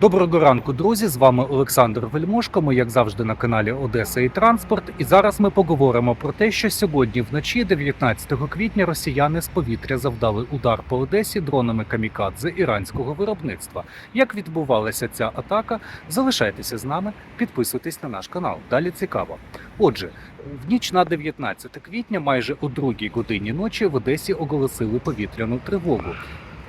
Доброго ранку, друзі! З вами Олександр Вельмошко. Ми, як завжди, на каналі Одеса і Транспорт. І зараз ми поговоримо про те, що сьогодні вночі, 19 квітня, росіяни з повітря завдали удар по Одесі дронами камікадзе іранського виробництва. Як відбувалася ця атака? Залишайтеся з нами, підписуйтесь на наш канал. Далі цікаво. Отже, в ніч на 19 квітня, майже о другій годині ночі, в Одесі оголосили повітряну тривогу.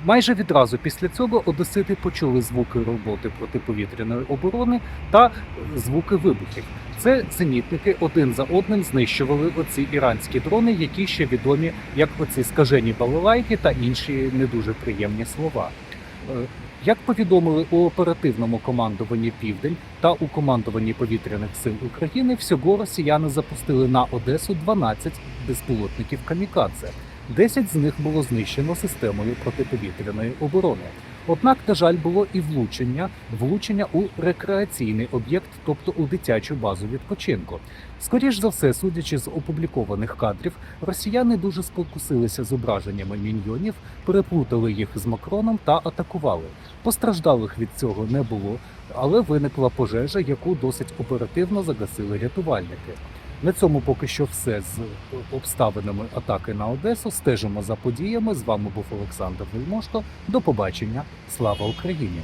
Майже відразу після цього одесити почули звуки роботи протиповітряної оборони та звуки вибухів. Це зенітники один за одним знищували оці іранські дрони, які ще відомі як оці скажені балалайки та інші не дуже приємні слова. Е, Як повідомили у оперативному командуванні Південь та у командуванні повітряних сил України, всього росіяни запустили на Одесу 12 безпілотників камікадзе. 10 з них було знищено системою протиповітряної оборони. Однак, на жаль, було і влучення, влучення у рекреаційний об'єкт, тобто у дитячу базу відпочинку. Скоріш за все, судячи з опублікованих кадрів, росіяни дуже спокусилися зображеннями міньйонів, переплутали їх з Макроном та атакували. Постраждалих від цього не було, але виникла пожежа, яку досить оперативно загасили рятувальники. На цьому поки що все з обставинами атаки на Одесу. Стежимо за подіями. З вами був Олександр Вельмошко. До побачення. Слава Україні!